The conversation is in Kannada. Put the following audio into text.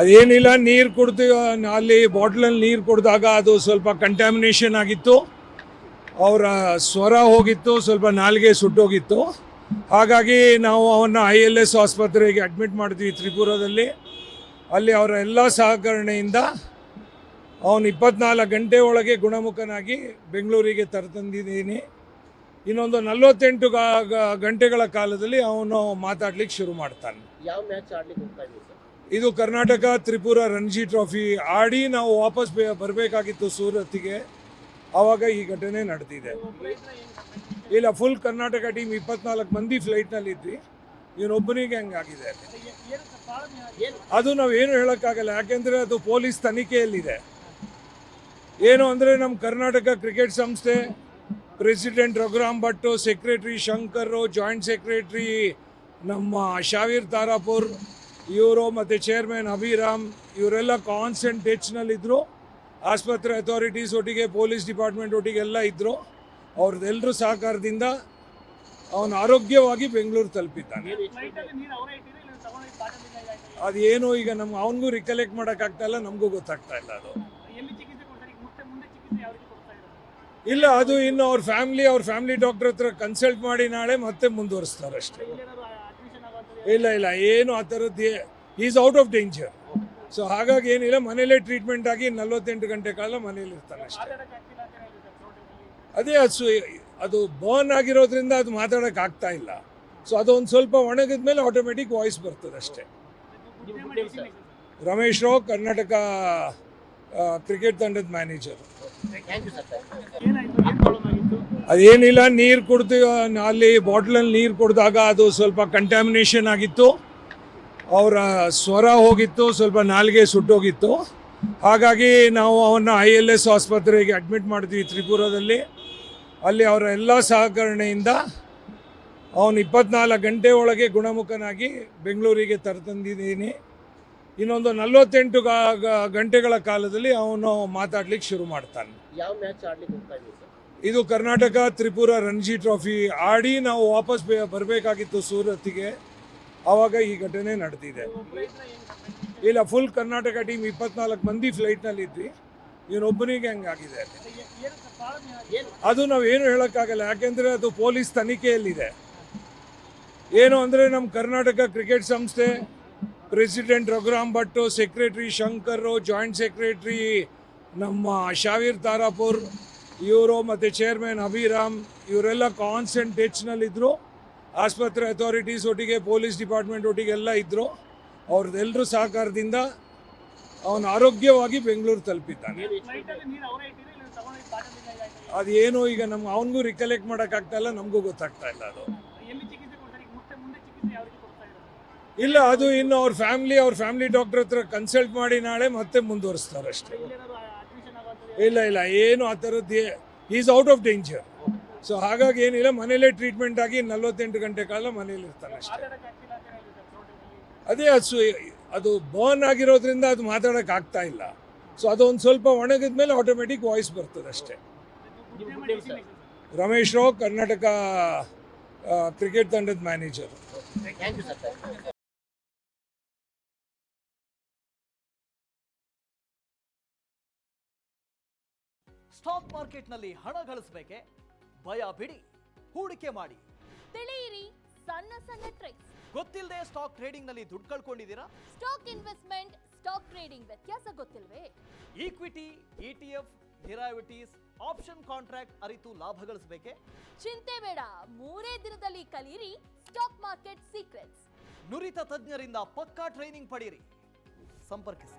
ಅದೇನಿಲ್ಲ, ನೀರು ಕುಡ್ದು, ಅಲ್ಲಿ ಬಾಟ್ಲಲ್ಲಿ ನೀರು ಕುಡಿದಾಗ ಅದು ಸ್ವಲ್ಪ ಕಂಟ್ಯಾಮಿನೇಷನ್ ಆಗಿತ್ತು. ಅವರ ಸ್ವರ ಹೋಗಿತ್ತು, ಸ್ವಲ್ಪ ನಾಲಿಗೆ ಸುಟ್ಟೋಗಿತ್ತು. ಹಾಗಾಗಿ ನಾವು ಅವನ್ನ ಐ ಎಲ್ ಎಸ್ ಆಸ್ಪತ್ರೆಗೆ ಅಡ್ಮಿಟ್ ಮಾಡಿದ್ವಿ ತ್ರಿಪುರದಲ್ಲಿ. ಅಲ್ಲಿ ಅವರ ಎಲ್ಲ ಸಹಕರಣೆಯಿಂದ ಅವನು ಇಪ್ಪತ್ನಾಲ್ಕು ಗಂಟೆ ಒಳಗೆ ಗುಣಮುಖನಾಗಿ ಬೆಂಗಳೂರಿಗೆ ತರತಂದಿದ್ದೀನಿ. ಇನ್ನೊಂದು ನಲವತ್ತೆಂಟು ಗಂಟೆಗಳ ಕಾಲದಲ್ಲಿ ಅವನು ಮಾತಾಡ್ಲಿಕ್ಕೆ ಶುರು ಮಾಡ್ತಾನೆ. ಯಾವ ಮ್ಯಾಚ್ ಆಡ್ಲಿಕ್ಕೆ ಇದು ಕರ್ನಾಟಕ ತ್ರಿಪುರ ರಣಜಿ ಟ್ರೋಫಿ ಆಡಿ ನಾವು ವಾಪಸ್ ಬರಬೇಕಾಗಿತ್ತು ಸೂರತ್ಗೆ ಆವಾಗ ಈ ಘಟನೆ ನಡೆದಿದೆ. ಇಲ್ಲ ಫುಲ್ ಕರ್ನಾಟಕ ಟೀಮ್ ಇಪ್ಪತ್ನಾಲ್ಕು ಮಂದಿ ಫ್ಲೈಟ್ನಲ್ಲಿ ಇದ್ವಿ ಇವನೊಬ್ಬನಿಗೆ ಹಂಗಾಗಿದೆ ಅದು ಅದು ಏನು ಹೇಳೋಕ್ಕಾಗಲ್ಲ, ಯಾಕೆಂದರೆ ಅದು ಪೊಲೀಸ್ ತನಿಖೆಯಲ್ಲಿದೆ. ಏನು ಅಂದರೆ ನಮ್ಮ ಕರ್ನಾಟಕ ಕ್ರಿಕೆಟ್ ಸಂಸ್ಥೆ president Raghuram Bhat secretary Shankar joint secretary ನಮ್ಮ ಶಾವೀರ್ ತಾರಾಪುರ್ ಇವರು ಮತ್ತು ಚೇರ್ಮನ್ ಅಭಿರಾಮ್, ಇವರೆಲ್ಲ ಕಾನ್ಸೆಂಟ್ ಟಚ್ನಲ್ಲಿದ್ದರು ಆಸ್ಪತ್ರೆ ಅಥಾರಿಟೀಸ್ ಒಟ್ಟಿಗೆ ಪೊಲೀಸ್ ಡಿಪಾರ್ಟ್ಮೆಂಟ್ ಒಟ್ಟಿಗೆ ಎಲ್ಲ ಇದ್ದರು ಅವ್ರದ್ದೆಲ್ಲರೂ ಸಹಕಾರದಿಂದ ಅವನು ಆರೋಗ್ಯವಾಗಿ ಬೆಂಗಳೂರು ತಲುಪಿದ್ದಾನೆ. ಅದೇನು ಈಗ ನಮ್ಗೆ ಅವನಿಗೂ ರಿಕಲೆಕ್ಟ್ ಮಾಡೋಕ್ಕಾಗ್ತಾ ಇಲ್ಲ, ನಮಗೂ ಗೊತ್ತಾಗ್ತಾ ಇಲ್ಲ ಅದು. ಇಲ್ಲ, ಅದು ಇನ್ನು ಅವ್ರ ಫ್ಯಾಮಿಲಿ ಅವ್ರ ಫ್ಯಾಮಿಲಿ ಡಾಕ್ಟರ್ ಹತ್ರ ಕನ್ಸಲ್ಟ್ ಮಾಡಿ ನಾಳೆ ಮತ್ತೆ ಮುಂದುವರಿಸ್ತಾರೆ ಅಷ್ಟೇ ಇಲ್ಲ ಇಲ್ಲ, ಏನು ಆ ಥರದ್ದು is out of danger so ಹಾಗಾಗಿ ಏನಿಲ್ಲ ಮನೇಲೇ ಟ್ರೀಟ್ಮೆಂಟ್ ಆಗಿ ನಲ್ವತ್ತೆಂಟು ಗಂಟೆ ಕಾಲ ಮನೇಲಿ ಇರ್ತಾನೆ ಅಷ್ಟೇ. ಅದೇ ಅದು ಸು- ಅದು ಬರ್ನ್ ಆಗಿರೋದ್ರಿಂದ ಅದು ಮಾತಾಡೋಕೆ ಆಗ್ತಾ ಇಲ್ಲ. ಸೊ ಅದೊಂದು ಸ್ವಲ್ಪ ಒಣಗಿದ ಮೇಲೆ ಆಟೋಮೆಟಿಕ್ ವಾಯ್ಸ್ ಬರ್ತದೆ ಅಷ್ಟೇ. ರಮೇಶ್ ರಾವ್, ಕರ್ನಾಟಕ ಕ್ರಿಕೆಟ್ ತಂಡದ ಮ್ಯಾನೇಜರ್ ಅದೇನಿಲ್ಲ, ನೀರು ಕುಡ್ದು, ಅಲ್ಲಿ ಬಾಟ್ಲಲ್ಲಿ ನೀರು ಕುಡಿದಾಗ ಅದು ಸ್ವಲ್ಪ ಕಂಟ್ಯಾಮಿನೇಷನ್ ಆಗಿತ್ತು. ಅವರ ಸ್ವರ ಹೋಗಿತ್ತು, ಸ್ವಲ್ಪ ನಾಲಿಗೆ ಸುಟ್ಟೋಗಿತ್ತು. ಹಾಗಾಗಿ ನಾವು ಅವನ್ನ ಐ ಎಲ್ ಎಸ್ ಆಸ್ಪತ್ರೆಗೆ ಅಡ್ಮಿಟ್ ಮಾಡಿದ್ವಿ ತ್ರಿಪುರದಲ್ಲಿ. ಅಲ್ಲಿ ಅವರ ಎಲ್ಲ ಸಹಕರಣೆಯಿಂದ ಅವನು ಇಪ್ಪತ್ನಾಲ್ಕು ಗಂಟೆ ಒಳಗೆ ಗುಣಮುಖನಾಗಿ ಬೆಂಗಳೂರಿಗೆ ತರತಂದಿದ್ದೀನಿ. ಇನ್ನೊಂದು ನಲವತ್ತೆಂಟು ಗಂಟೆಗಳ ಕಾಲದಲ್ಲಿ ಅವನು ಮಾತಾಡ್ಲಿಕ್ಕೆ ಶುರು ಮಾಡ್ತಾನೆ. ಯಾವ ಮ್ಯಾಚ್ ಆಡ್ಲಿಕ್ಕೆ ಇದು ಕರ್ನಾಟಕ ತ್ರಿಪುರ ರಣಜಿ ಟ್ರೋಫಿ ಆಡಿ ನಾವು ವಾಪಸ್ ಬರಬೇಕಾಗಿತ್ತು ಸೂರತ್ಗೆ ಆವಾಗ ಈ ಘಟನೆ ನಡೆದಿದೆ. ಇಲ್ಲ ಫುಲ್ ಕರ್ನಾಟಕ ಟೀಮ್ ಇಪ್ಪತ್ನಾಲ್ಕು ಮಂದಿ ಫ್ಲೈಟ್ನಲ್ಲಿ ಇದ್ವಿ ಇವನೊಬ್ಬನಿಗೆ ಹಂಗಾಗಿದೆ ಅದು ನಾವೇನು ಹೇಳೋಕ್ಕಾಗಲ್ಲ, ಯಾಕೆಂದರೆ ಅದು ಪೊಲೀಸ್ ತನಿಖೆಯಲ್ಲಿದೆ. ಏನು ಅಂದರೆ ನಮ್ಮ ಕರ್ನಾಟಕ ಕ್ರಿಕೆಟ್ ಸಂಸ್ಥೆ president Raghuram Bhat secretary Shankar joint secretary ನಮ್ಮ ಶಾವೀರ್ ತಾರಾಪುರ್ ಇವರು ಮತ್ತು ಚೇರ್ಮನ್ ಅಭಿರಾಮ್, ಇವರೆಲ್ಲ ಕಾನ್ಸೆಂಟ್ ಟಚ್ನಲ್ಲಿದ್ದರು ಆಸ್ಪತ್ರೆ ಅಥಾರಿಟೀಸ್ ಒಟ್ಟಿಗೆ ಪೊಲೀಸ್ ಡಿಪಾರ್ಟ್ಮೆಂಟ್ ಒಟ್ಟಿಗೆಲ್ಲ ಇದ್ದರು ಅವ್ರದ್ದೆಲ್ಲರೂ ಸಹಕಾರದಿಂದ ಅವನು ಆರೋಗ್ಯವಾಗಿ ಬೆಂಗಳೂರು ತಲುಪಿದ್ದಾನೆ. ಅದೇನು ಈಗ ನಮ್ಗೆ ಅವನಿಗೂ ರಿಕಲೆಕ್ಟ್ ಮಾಡೋಕ್ಕಾಗ್ತಾ ಇಲ್ಲ ನಮಗೂ ಗೊತ್ತಾಗ್ತಾ ಇಲ್ಲ ಅದು. ಇಲ್ಲ, ಅದು ಇನ್ನು ಅವ್ರ ಫ್ಯಾಮಿಲಿ ಅವ್ರ ಫ್ಯಾಮಿಲಿ ಡಾಕ್ಟರ್ ಹತ್ರ ಕನ್ಸಲ್ಟ್ ಮಾಡಿ ನಾಳೆ ಮತ್ತೆ ಮುಂದುವರಿಸ್ತಾರೆ ಅಷ್ಟೇ ಇಲ್ಲ ಇಲ್ಲ, ಏನು ಆ ಥರದ್ದು is out of danger so ಹಾಗಾಗಿ ಏನಿಲ್ಲ ಮನೇಲೇ ಟ್ರೀಟ್ಮೆಂಟ್ ಆಗಿ ನಲ್ವತ್ತೆಂಟು ಗಂಟೆ ಕಾಲ ಮನೇಲಿ ಇರ್ತಾನೆ ಅಷ್ಟೇ. ಅದೇ ಅದು ಅದು ಬರ್ನ್ ಆಗಿರೋದ್ರಿಂದ ಅದು ಮಾತಾಡೋಕೆ ಆಗ್ತಾ ಇಲ್ಲ. ಸೊ ಅದೊಂದು ಸ್ವಲ್ಪ ಒಣಗಿದ ಮೇಲೆ ಆಟೋಮೆಟಿಕ್ ವಾಯ್ಸ್ ಬರ್ತದೆ ಅಷ್ಟೇ. ರಮೇಶ್ ರಾವ್, ಕರ್ನಾಟಕ ಕ್ರಿಕೆಟ್ ತಂಡದ ಮ್ಯಾನೇಜರ್ ಸ್ಟಾಕ್ ಮಾರ್ಕೆಟ್ನಲ್ಲಿ ಹಣ ಗಳಿಸಬೇಕೆ? ಭಯ ಬಿಡಿ. ಹೂಡಿಕೆ ಮಾಡಿ. ತಿಳಿಯಿರಿ ಸಣ್ಣ ಸಣ್ಣ ಟ್ರಿಕ್ಸ್ ಗೊತ್ತಿಲ್ಲದೆ ಸ್ಟಾಕ್ ಟ್ರೇಡಿಂಗ್ನಲ್ಲಿ ದುಡ್ಡು ಕಳ್ಕೊಂಡಿದ್ದೀರಾ? ಸ್ಟಾಕ್ ಇನ್ವೆಸ್ಟ್ಮೆಂಟ್ ಸ್ಟಾಕ್ ಟ್ರೇಡಿಂಗ್ ವ್ಯತ್ಯಾಸ ಗೊತ್ತಿಲ್ವೇ? Equity ETF derivatives option contract ಅರಿತು ಲಾಭ ಗಳಿಸಬೇಕೆ? ಚಿಂತೆ ಬೇಡ ಮೂರೇ ದಿನದಲ್ಲಿ ಕಲಿಯಿರಿ ಸ್ಟಾಕ್ ಮಾರ್ಕೆಟ್ ಸೀಕ್ರೆಟ್ಸ್. ನುರಿತ ತಜ್ಞರಿಂದ ಪಕ್ಕಾ ಟ್ರೈನಿಂಗ್ ಪಡೆಯಿರಿ. ಸಂಪರ್ಕಿಸಿ.